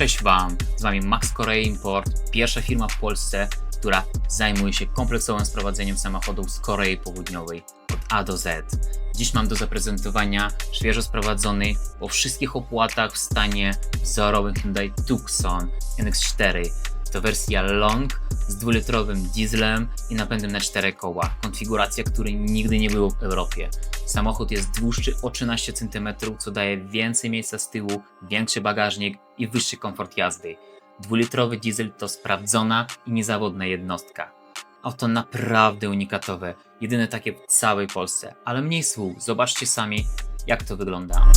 Cześć Wam, z Wami Max Korea Import, pierwsza firma w Polsce, która zajmuje się kompleksowym sprowadzeniem samochodów z Korei Południowej od A do Z. Dziś mam do zaprezentowania świeżo sprowadzony po wszystkich opłatach w stanie wzorowym Hyundai Tucson NX4. To wersja long z dwulitrowym dieslem i napędem na cztery koła. Konfiguracja, której nigdy nie było w Europie. Samochód jest dłuższy o 13 cm, co daje więcej miejsca z tyłu, większy bagażnik i wyższy komfort jazdy. Dwulitrowy diesel to sprawdzona i niezawodna jednostka. Auto naprawdę unikatowe, jedyne takie w całej Polsce, ale mniej słów, zobaczcie sami jak to wygląda.